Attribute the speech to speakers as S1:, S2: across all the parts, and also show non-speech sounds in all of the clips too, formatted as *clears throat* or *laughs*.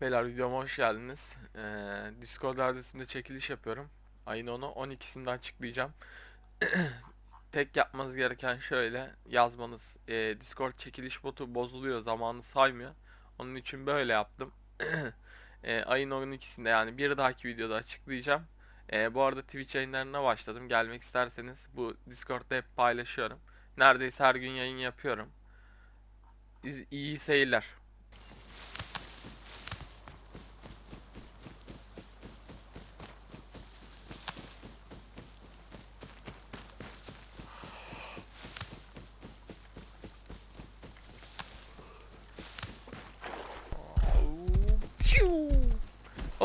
S1: Beyler videoma hoş geldiniz. Ee, Discord adresimde çekiliş yapıyorum. Ayın 10'u 12'sinde açıklayacağım. *clears throat* Tek yapmanız gereken şöyle yazmanız. Ee, Discord çekiliş botu bozuluyor zamanı saymıyor. Onun için böyle yaptım. Ee, *clears throat* ayın 12'sinde yani bir dahaki videoda açıklayacağım. Ee, bu arada Twitch yayınlarına başladım. Gelmek isterseniz bu Discord'da hep paylaşıyorum. Neredeyse her gün yayın yapıyorum. İz- İyi seyirler.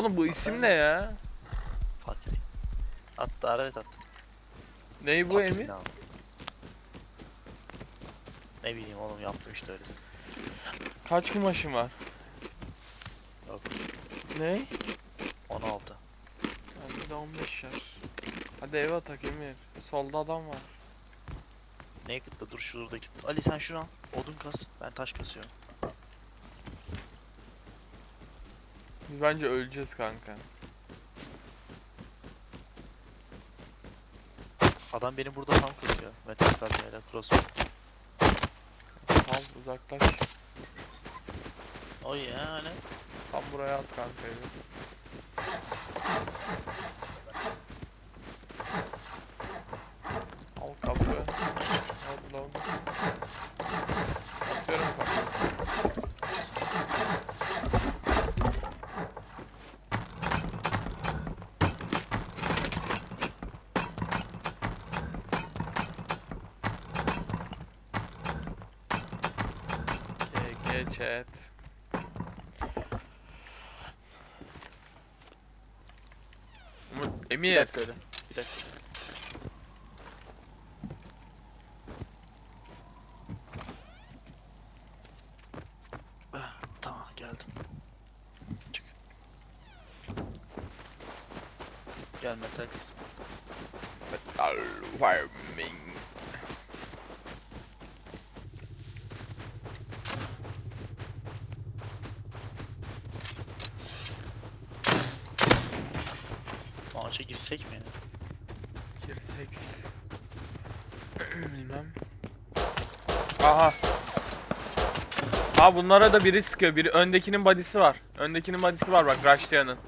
S1: Oğlum bu isim ne ya?
S2: Fatih. Attı evet attı.
S1: Ney bu
S2: Fatih
S1: Emir?
S2: ne abi? Ne bileyim oğlum yaptım işte öylesi.
S1: Kaç kumaşın var?
S2: Yok
S1: Ne?
S2: 16.
S1: Bende de 15 yaş. Hadi eve atak Emir. Solda adam var.
S2: Kıtla dur şuradaki. Ali sen şunu al. Odun kas. Ben taş kasıyorum.
S1: Biz bence öleceğiz kanka.
S2: Adam beni burada tam kasıyor. Metal kazmayla crossbow.
S1: Tam uzaklaş.
S2: O yani.
S1: Tam buraya at kanka evi. Al kapı. Al lan. Atıyorum kapı. GG chat. Umut,
S2: Bir
S1: Emir.
S2: dakika öyle. Bir dakika. Ah, Tamam geldim. Çık. Gel metal.
S1: Metal farming.
S2: Maça girsek mi? ya?
S1: Girsek. Bilmem. Aha. Aa bunlara da biri sıkıyor. Biri öndekinin body'si var. Öndekinin body'si var bak rushlayanın.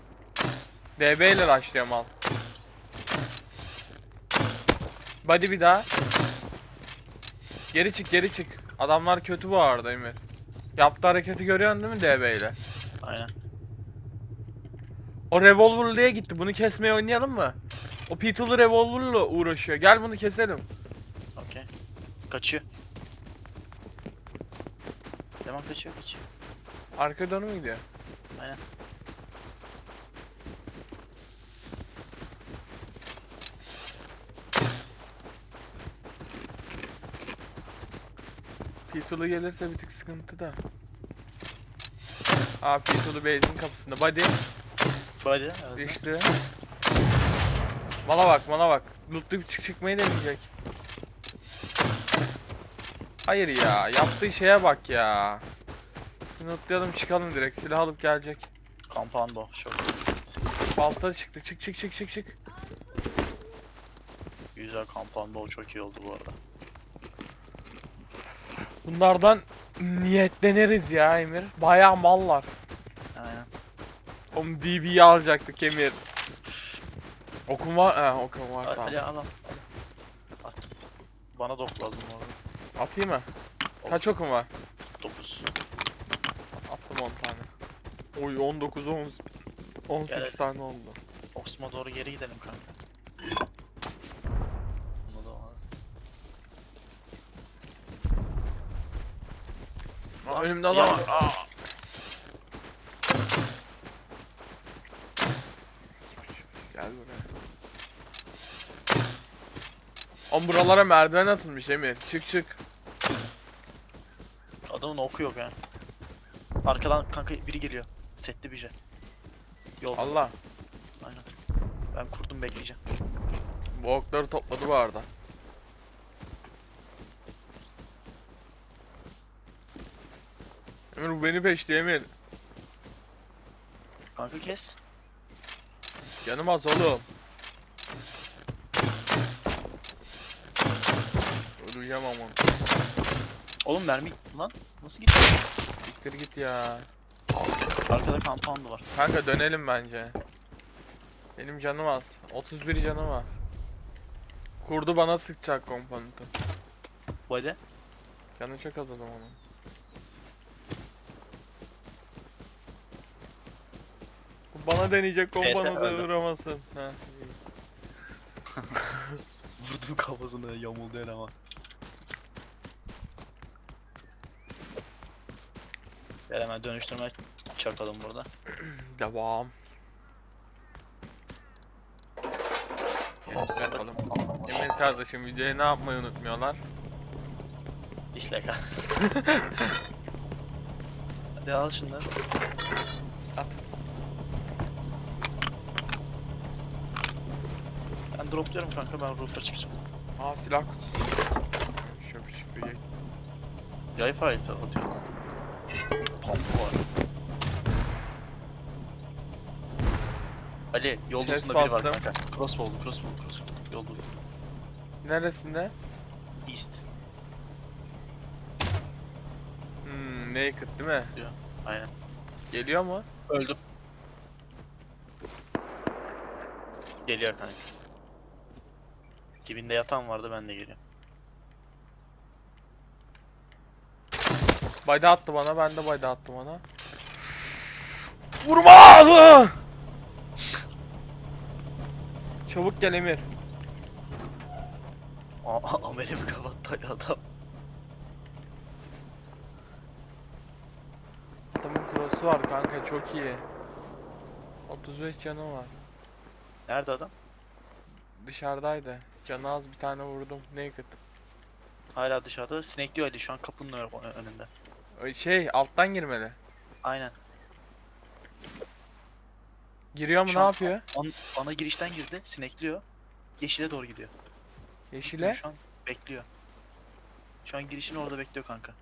S1: DB ile rushlıyor mal. Body bir daha. Geri çık geri çık. Adamlar kötü bu arada Emir. Yaptığı hareketi görüyorsun değil mi DB ile?
S2: Aynen.
S1: O revolverlıya gitti. Bunu kesmeye oynayalım mı? O Beetle'lı revolver'la uğraşıyor. Gel bunu keselim.
S2: Okey. Kaçıyor. Leman kaçıyor kaçıyor.
S1: Arka dönü mü gidiyor?
S2: Aynen.
S1: Beetle'ı gelirse bir tık sıkıntı da. Aa Beetle'ı base'in kapısında. Body
S2: Hadi.
S1: değiştiriyor. Bana bak bana bak. Loot'lu çık çıkmayı deneyecek. Hayır ya. Yaptığı şeye bak ya. Lootlayalım çıkalım direkt. Silah alıp gelecek.
S2: Kampando. Çok
S1: Balta çıktı. Çık çık çık çık çık.
S2: güzel kampando. Çok iyi oldu bu arada.
S1: Bunlardan niyetleniriz ya Emir. Bayağı mallar. Oğlum DB'yi alacaktık Emir. Okun var. He okun var tamam.
S2: Ali al al. At. Bana dok lazım arada.
S1: Atayım mı? Kaç okun var?
S2: 9.
S1: Attım 10 tane. Oy 19 10 18
S2: Gel.
S1: tane oldu.
S2: Oxma doğru geri gidelim kanka. Bunda da var.
S1: Aa, önümde adam var. Aa. Gel buraya. Oğlum buralara merdiven atılmış Emir. Çık çık.
S2: Adamın oku yok ha. Arkadan kanka biri geliyor. Setli bir şey. Yol.
S1: Allah.
S2: Aynen. Ben kurdum bekleyeceğim.
S1: Bu okları topladı bu arada. Emir bu beni peşliyor Emir.
S2: Kanka kes.
S1: Canım az oğlum. Öleceğim ama.
S2: Oğlum mermi lan nasıl gitti?
S1: Siktir git ya.
S2: Arkada compound var.
S1: Kanka dönelim bence. Benim canım az. 31 canım var. Kurdu bana sıkacak komponentı.
S2: Body.
S1: Canı çok az adam onun. Bu Bana deneyecek komponentı
S2: öldü.
S1: vuramazsın. Ha. *laughs*
S2: Vurdum kafasına yamuldu eleman. Gel hemen dönüştürme çakalım burada. *clears throat*
S1: Devam. Geç bakalım. Emir kardeşim videoyu ne yapmayı unutmuyorlar.
S2: Dislike ha. *laughs* Hadi al şunları.
S1: At.
S2: Ben dropluyorum kanka ben roof'a çıkacağım.
S1: Aa silah kutusu. Şöyle bir şey.
S2: Yay fight atıyorum. Pump var. Ali yol
S1: Chest
S2: bulutunda biri var
S1: bastım.
S2: kanka. Crossbow, crossbow, crossbow. Yol bulutu.
S1: Neresinde?
S2: East.
S1: Hmm, naked değil mi?
S2: Aynen.
S1: Geliyor mu?
S2: Öldüm. Geliyor kanka. Dibinde yatan vardı ben de geliyorum.
S1: Bayda attı bana, ben de bayda attım ona. Vurma! Çabuk gel Emir.
S2: Aa, amelimi kapattı Ali adam.
S1: Adamın cross'u var kanka çok iyi. 35 canı var.
S2: Nerede adam?
S1: Dışarıdaydı. Canı az bir tane vurdum. Naked.
S2: Hala dışarıda. Snake'liyor Ali şu an kapının önünde.
S1: Şey alttan girmeli.
S2: Aynen.
S1: Giriyor mu
S2: Şu
S1: ne
S2: an-
S1: yapıyor?
S2: An ana girişten girdi. Snake'liyor. Yeşile doğru gidiyor.
S1: Yeşile.
S2: Şu an bekliyor. Şu an girişin orada bekliyor kanka.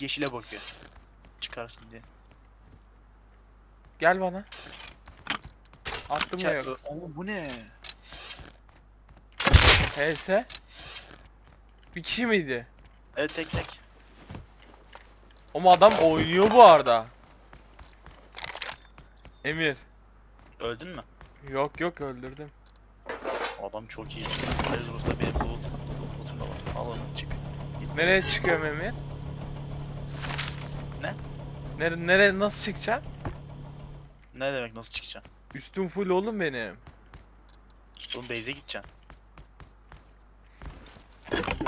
S2: Yeşile bakıyor. Çıkarsın diye.
S1: Gel bana. Attım da yok.
S2: Oğlum bu ne?
S1: HS. Bir kişi miydi?
S2: Evet tek tek.
S1: Ama adam oynuyor bu arada. Emir.
S2: Öldün mü?
S1: Yok yok öldürdüm.
S2: Adam çok iyi. Hayır burada benim loot, lootum da var. Al onu çık. Git.
S1: Nereye çıkıyorum Emir?
S2: Ne?
S1: Nere nereye nasıl çıkacağım?
S2: Ne demek nasıl çıkacaksın?
S1: Üstüm full oğlum benim.
S2: Oğlum base'e gideceksin.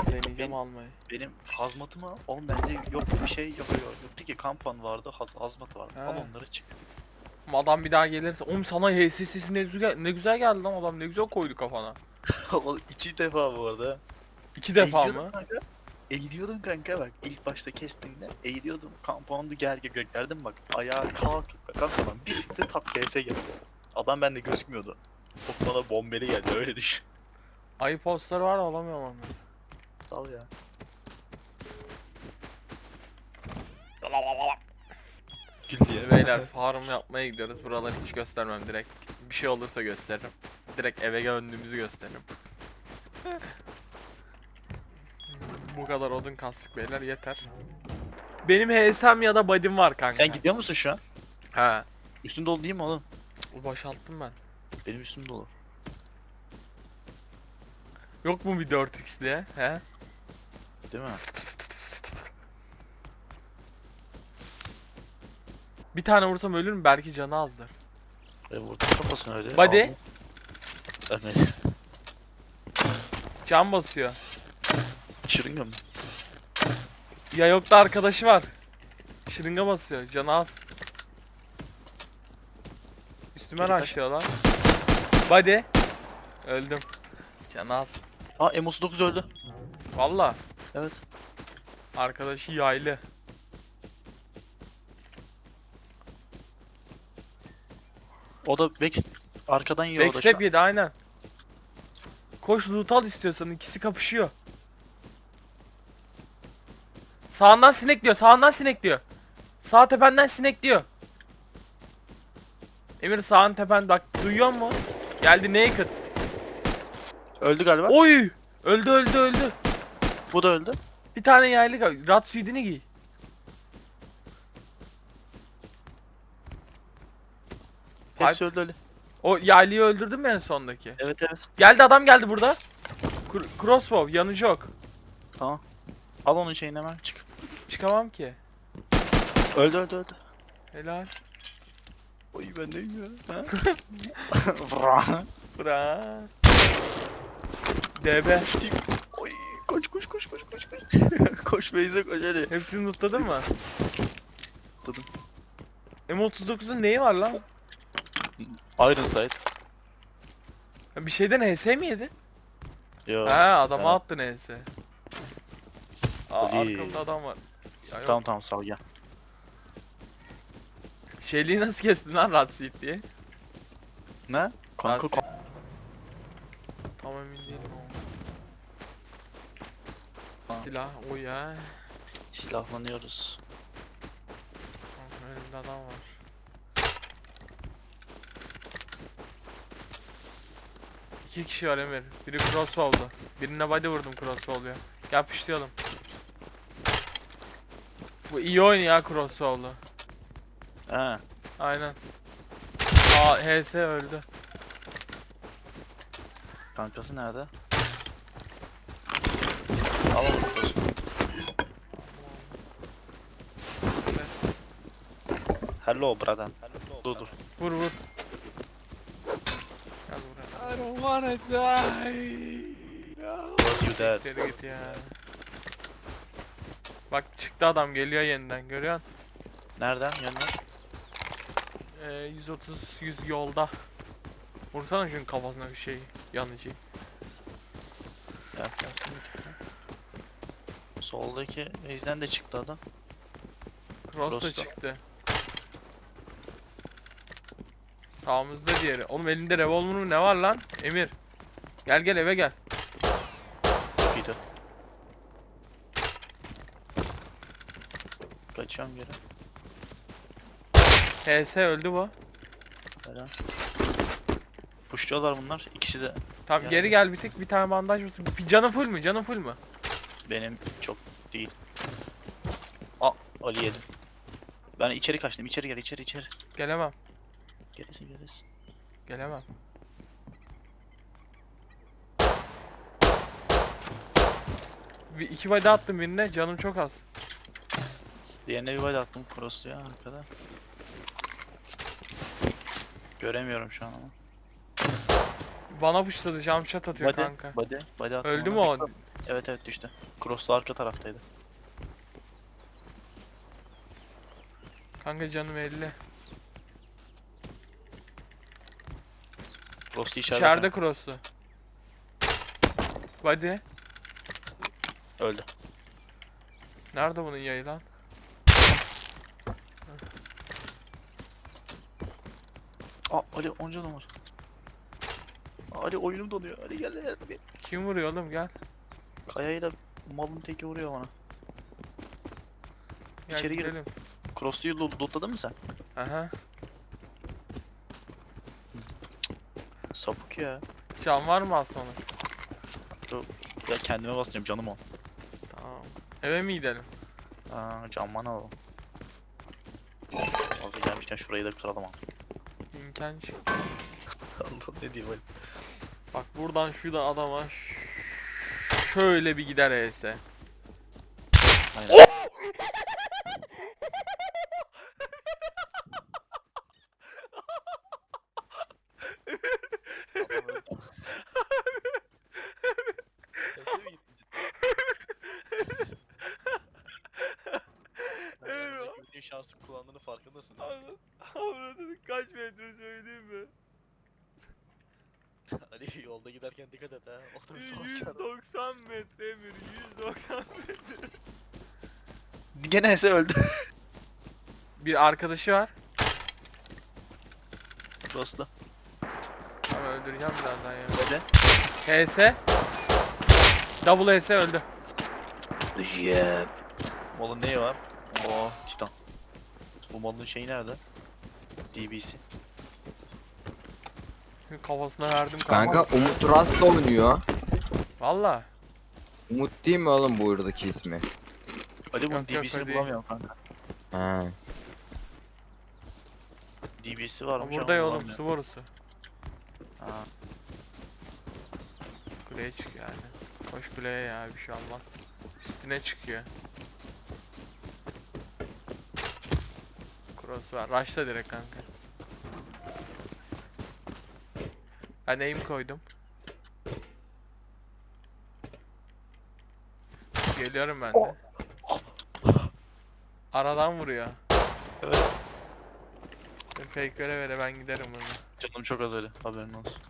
S1: Deneyeceğim
S2: Benim-
S1: almayı.
S2: Benim hazmatımı al. Oğlum bende yok bir şey yok yok. Yoktu ki kampan vardı, haz hazmatı vardı. Al
S1: He.
S2: onları çık.
S1: Ama adam bir daha gelirse. Oğlum sana HSS'si ne güzel, ne güzel geldi lan adam ne güzel koydu kafana. *laughs*
S2: Oğlum iki defa bu arada.
S1: İki defa
S2: Eğiliyordum
S1: mı?
S2: Kanka. Eğiliyordum kanka bak ilk başta kestiğinde eğiliyordum compound'u ger ger gerdim bak ayağa kalk kanka lan bir sikte tap PS geldi. Adam bende gözükmüyordu. Çok bana bombeli geldi öyle düşün.
S1: Ayı postları var alamıyorum onu.
S2: Sal ya. Gül
S1: beyler farm yapmaya gidiyoruz. Buraları hiç göstermem direkt. Bir şey olursa gösteririm. Direkt eve döndüğümüzü gösteririm. *laughs* Bu kadar odun kastık beyler yeter. Benim HSM ya da body'm var kanka.
S2: Sen gidiyor musun şu an?
S1: He.
S2: Üstün dolu değil mi oğlum?
S1: Boşalttım ben.
S2: Benim üstüm dolu.
S1: Yok mu bir 4x diye? He?
S2: Değil mi?
S1: Bir tane vursam ölürüm belki canı azdır.
S2: E vurdum kafasına öyle.
S1: Body.
S2: aldın. Evet.
S1: Can basıyor.
S2: Şırınga mı?
S1: Ya yok da arkadaşı var. Şırınga basıyor. Canı az. Üstüme
S2: Geri kaç.
S1: rushlıyor lan. Body. Öldüm. Canı az.
S2: Aa M39 öldü.
S1: Valla.
S2: Evet.
S1: Arkadaşı yaylı.
S2: O da back arkadan yiyor
S1: Backstep yedi aynen. Koş loot al istiyorsan ikisi kapışıyor. Sağından sinek diyor. Sağından sinek diyor. Sağ tependen sinek diyor. Emir sağın tepen bak duyuyor mu? Geldi naked.
S2: Öldü galiba.
S1: Oy! Öldü öldü öldü.
S2: Bu da öldü.
S1: Bir tane yaylı kal. Rat suidini giy.
S2: Hepsi öldü öldü.
S1: O yaylıyı öldürdün mü en sondaki?
S2: Evet evet.
S1: Geldi adam geldi burada. Kr- crossbow yanıcı ok.
S2: Tamam. Al onun şeyini hemen çık.
S1: Çıkamam ki.
S2: Öldü öldü öldü.
S1: Helal.
S2: Oy ben neyim ya? Ha? Vra.
S1: Bırak. DB.
S2: Koş koş koş koş koş koş. *laughs* koş Beyze koş hadi.
S1: Hepsini lootladın mı?
S2: Lootladım.
S1: M39'un neyi var lan?
S2: Iron Sight.
S1: Ha, Bir şeyden HS mi yedi?
S2: Yo.
S1: Ha adama
S2: ha.
S1: attın HS. Aa, arkamda adam var. Ya yok.
S2: Tamam tamam sal gel.
S1: Şeyliği nasıl kestin lan Rat Suit diye?
S2: Ne? Kanka
S1: Rat
S2: kon-
S1: Suit. Tam emin değilim ama.
S2: Ha.
S1: Silah o ya.
S2: silahlanıyoruz.
S1: Önümde adam var. İki kişi var Emir. Biri crossbow'da. Birine body vurdum crossbow'luya. Gel pişleyelim. Bu iyi oyun ya crossbow'lu.
S2: He.
S1: Aynen. Aa HS öldü.
S2: Kankası nerede? Al onu koş. Hello brother. Dur dur.
S1: Vur vur. Gel buraya. I don't wanna die.
S2: You dead.
S1: Geri git ya. Bak çıktı adam geliyor yeniden görüyor musun?
S2: Nereden? Yanına.
S1: Ee, 130 100 yolda. Vursana şunun kafasına bir şey yanıcı.
S2: Sen git. Soldaki base'den de çıktı adam.
S1: Cross da
S2: Cross'ta.
S1: çıktı. Sağımızda diğeri. Oğlum elinde revolver mu ne var lan? Emir. Gel gel eve gel.
S2: Gidi. Kaçıyorum geri.
S1: HS öldü bu.
S2: Helal. Pushluyorlar bunlar. İkisi de
S1: Tamam
S2: Yani-
S1: geri gel bir tık bir tane bandaj mısın? Bir canın full mü? Canın full mü?
S2: benim çok değil. Aa Ali yedim. Ben içeri kaçtım. İçeri gel içeri içeri.
S1: Gelemem.
S2: Gerisin gerisin.
S1: Gelemem. Bir iki body attım birine canım çok az.
S2: Diğerine bir body attım cross'lu ya arkada. Göremiyorum şu an ama.
S1: Bana pışladı jump shot atıyor
S2: Body,
S1: kanka.
S2: body, body attım
S1: Öldü mü o?
S2: Evet evet düştü. Cross'lu arka taraftaydı.
S1: Kanka canım 50.
S2: Cross'lu içeride.
S1: İçeride cross'u. Body.
S2: Öldü.
S1: Nerede bunun yayı lan?
S2: Aa Ali onca numara. Ali oyunum donuyor. Ali gel gel. gel.
S1: Kim vuruyor oğlum gel.
S2: Kayayla malın teki vuruyor bana.
S1: Gel
S2: İçeri
S1: girelim.
S2: Loot- lootladın mı sen?
S1: Aha.
S2: Sapık ya.
S1: Can var mı az sonra?
S2: Ya kendime basacağım canım o.
S1: Tamam. Eve mi gidelim?
S2: Aa canman alalım. Hazır gelmişken şurayı da kıralım abi.
S1: İmkan çık. *laughs*
S2: Allah ne diyeyim Ali.
S1: Bak buradan şuradan adama ş- şöyle bir gider ES.
S2: Aynen. Sesle mi gittin cidden? Ben yanındaki bütün şansı kullandığını farkındasın. değil mi?
S1: Avradını kaç metre söyleyeyim mi?
S2: Ali yolda giderken dikkat et ha. Otobüs alırken.
S1: 190 metre Emir 190 metre.
S2: Gene Ese öldü. *laughs*
S1: Bir arkadaşı var.
S2: Dostla.
S1: Ama öldüreceğim birazdan ya.
S2: Öyle.
S1: HS. Double HS öldü.
S2: Yep. Malın neyi var? Oo, Titan. Bu malın şeyi nerede? DB'si.
S1: Kafasına verdim kanka.
S3: Kanka Umut Rast oynuyor.
S1: Valla.
S3: Umut değil mi oğlum buradaki ismi?
S2: Ali bunun
S1: Yok, yok,
S2: DB'sini
S1: hadi.
S2: bulamıyorum kanka.
S3: Ha.
S2: DB'si var mı?
S1: Burada ya oğlum su borusu.
S2: Ha.
S1: Kuleye çık yani. Koş kuleye ya bir şey olmaz. Üstüne çıkıyor. Cross var. Rush'la direkt kanka. Ben aim koydum. Geliyorum ben de. Aradan vuruyor.
S2: Evet.
S1: Fake vere vere ben giderim bunu.
S2: Canım çok az Ali haberin olsun.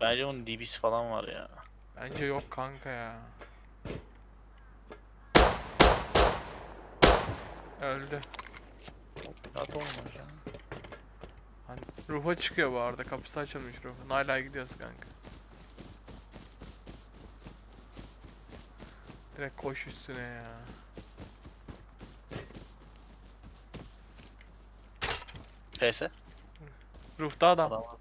S2: Bence onun DB'si falan var ya.
S1: Bence yok kanka ya. Öldü.
S2: Rahat olmaz ya.
S1: Hani ruha çıkıyor bu arada. Kapısı açılmış ruhun. Hala gidiyoruz kanka. Direkt koş üstüne ya.
S2: PS?
S1: Ruhta adam.
S2: Adam.
S1: O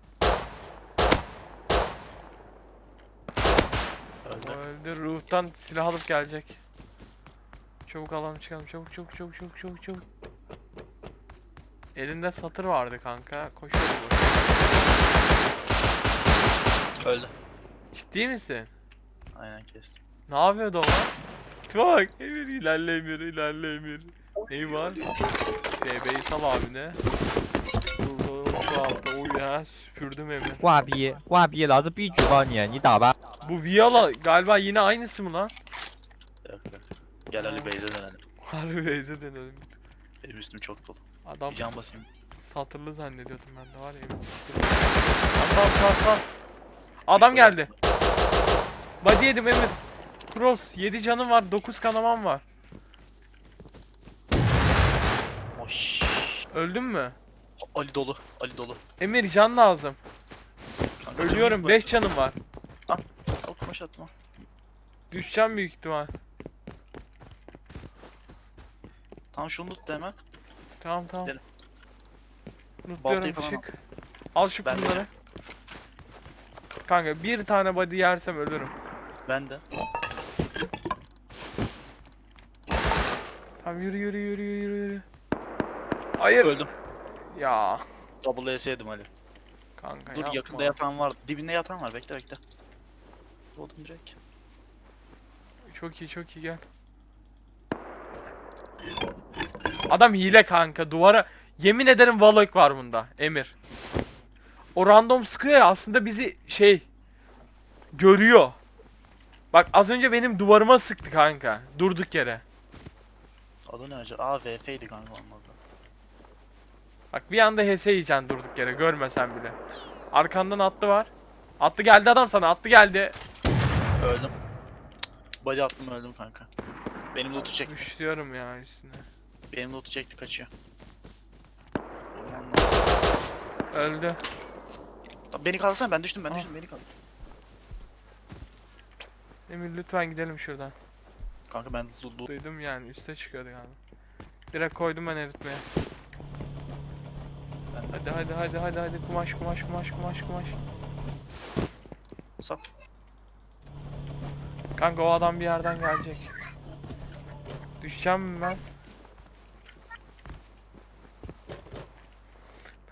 S2: Öldü.
S1: öldü. Ruhtan silah alıp gelecek. Çabuk alalım çıkalım. Çabuk çabuk çabuk çabuk çabuk çabuk. Elinde satır vardı kanka. Koşuyordu.
S2: Öldü.
S1: Ciddi misin?
S2: Aynen kestim.
S1: Ne yapıyordu o lan? Bak Emir ilerle Emir ilerle Emir. Neyi var? DB'yi sal abine. Burada şu altta o ya süpürdüm Emir.
S4: 挂逼挂逼，老子必举报你，你打吧。
S1: Bu Viola galiba yine aynısı mı lan?
S2: Yok yok. Gel Ali Bey'de dönelim.
S1: Harbi Beyze dönelim.
S2: Benim üstüm çok dolu.
S1: Adam
S2: Bir can basayım.
S1: satırlı zannediyordum ben de var ya Emir satırlı. Tamam sal sal. Adam geldi. Body yedim Emir. Cross 7 canım var 9 kanamam var. Öldün mü?
S2: Ali dolu. Ali dolu.
S1: Emir can lazım.
S2: Kanka,
S1: Ölüyorum
S2: canım
S1: 5 canım var.
S2: Al kumaş atma.
S1: Düşeceğim büyük ihtimal.
S2: Tamam şunu tut da hemen.
S1: Tamam tamam.
S2: Gidelim.
S1: Unutluyorum
S2: falan
S1: çık. Al şu
S2: Ben de.
S1: bunları. Kanka bir tane body yersem ölürüm.
S2: Ben de.
S1: Tamam yürü yürü yürü yürü yürü. Hayır.
S2: Öldüm.
S1: Ya
S2: Double S yedim Ali.
S1: kanka
S2: Dur
S1: yapma.
S2: yakında yatan var. Dibinde yatan var. Bekle bekle. Oldum direkt.
S1: Çok iyi çok iyi gel. Adam hile kanka duvara yemin ederim Valok var bunda Emir. O random sıkıyor ya aslında bizi şey görüyor. Bak az önce benim duvarıma sıktı kanka durduk yere.
S2: Adı ne acaba? Aa VF'ydi kanka olmadı.
S1: Bak bir anda HS yiyeceksin durduk yere görmesen bile. Arkandan attı var. Attı geldi adam sana attı geldi.
S2: Öldüm. Body attım öldüm kanka. Benim loot'u çek.
S1: Düşüyorum ya üstüne.
S2: Benim loot'u çekti kaçıyor.
S1: Öldü.
S2: Tamam, Beni kaldırsana ben düştüm ben
S1: Ah.
S2: düştüm beni kaldır.
S1: Emir lütfen gidelim şuradan.
S2: Kanka ben loot.
S1: Duydum yani üste çıkıyordu galiba. Direkt koydum ben eritmeye. Hadi hadi hadi hadi hadi kumaş kumaş kumaş kumaş kumaş.
S2: Sap.
S1: Kanka o adam bir yerden gelecek. Düşeceğim mi ben?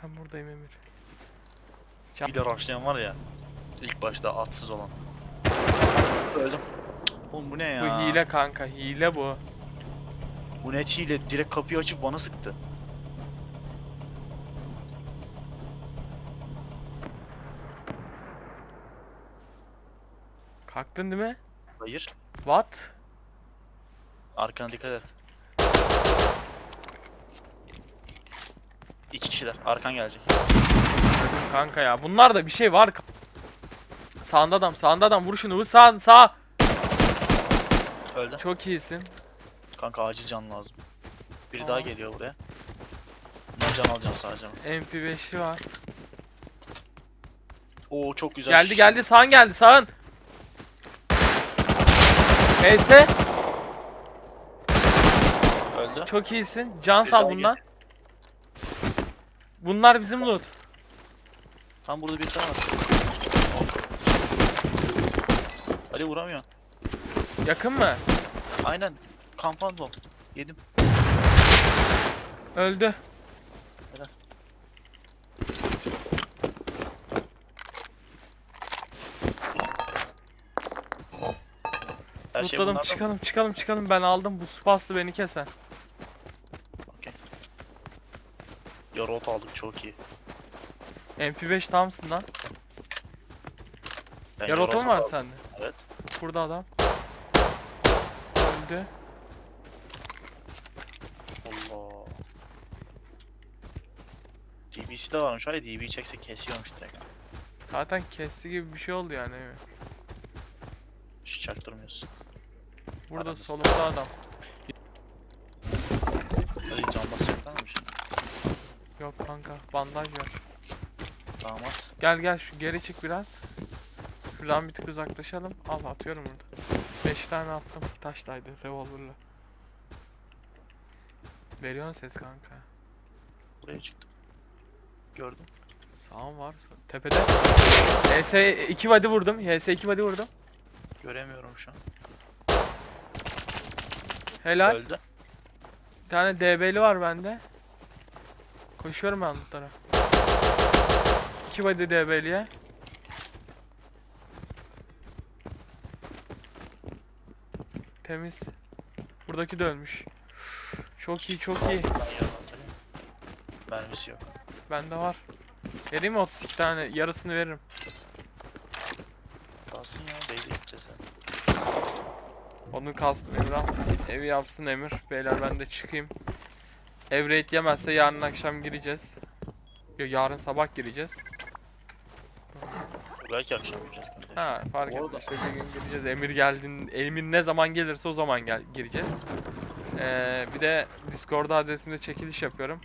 S1: Ben buradayım Emir. Can-
S2: Bir de rushlayan var ya. İlk başta atsız olan. Öldüm. Oğlum bu ne
S1: Bu
S2: ya?
S1: hile kanka hile bu.
S2: Bu net hile. Direkt kapıyı açıp bana sıktı.
S1: Kalktın değil mi?
S2: Hayır.
S1: What?
S2: Arkana dikkat et. İki kişiler. Arkan gelecek.
S1: Kanka ya bunlar da bir şey var. Sağında adam sağında adam vur şunu vur sağ sağ.
S2: Öldü.
S1: Çok iyisin.
S2: Kanka acil can lazım. Biri
S1: Aa.
S2: daha geliyor buraya. Ben can alacağım sadece.
S1: MP5'i var.
S2: Oo çok güzel.
S1: Geldi
S2: şiş.
S1: geldi sağın geldi sağın. PS
S2: Öldü.
S1: çok iyisin. Can sal bundan. Bunlar bizim loot.
S2: Tam burada bir tane var. Ali vuramıyor.
S1: Yakın mı?
S2: Aynen. Compound bomb. Yedim.
S1: Öldü.
S2: Her şey
S1: Lootladım
S2: bunlardan.
S1: çıkalım çıkalım çıkalım ben aldım bu spaslı beni keser.
S2: Okey. Yarot aldık çok iyi.
S1: MP5 tamsın lan.
S2: Ben
S1: Yarotun
S2: Yarot
S1: var
S2: aldım.
S1: sende.
S2: Evet.
S1: Burada adam. Öldü.
S2: Allah. DB'si de varmış. Hayır DB çekse kesiyormuş direkt.
S1: Zaten kesti gibi bir şey oldu yani.
S2: Hiç çaktırmıyorsun.
S1: Burada
S2: Aramızda.
S1: solumda adam.
S2: Hadi can basacaklar mı şimdi?
S1: Yok kanka bandaj var.
S2: Damat.
S1: Gel gel şu geri çık biraz. Şuradan bir tık uzaklaşalım. Al atıyorum burada. 5 tane attım. Taşlaydı revolverla. Veriyorsun ses kanka.
S2: Buraya çıktım. Gördüm.
S1: Sağım var. Tepede. HS 2 body vurdum. HS 2 body vurdum.
S2: Göremiyorum şu an.
S1: Helal.
S2: Öldü.
S1: Bir tane DB'li var bende. Koşuyorum ben lootlara. 2 body DB'liye. Temiz. Buradaki de ölmüş. Çok iyi çok iyi.
S2: Mermisi yok.
S1: Bende var. Vereyim mi 32 tane? Yarısını veririm.
S2: Kalsın ya. Beyze gideceğiz hadi.
S1: Onu kastım Emrah. Evi yapsın Emir. Beyler ben de çıkayım. Ev raid yemezse yarın akşam gireceğiz. Yok yarın sabah gireceğiz.
S2: Belki akşam gideceğiz kanka.
S1: Ha fark etmez. İşte bir gün gireceğiz. Emir geldin. Emir ne zaman gelirse o zaman gel gireceğiz. Ee, bir de Discord adresimde çekiliş yapıyorum.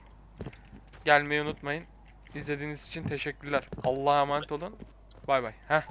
S1: Gelmeyi unutmayın. İzlediğiniz için teşekkürler. Allah'a emanet olun. Bay bay. Heh.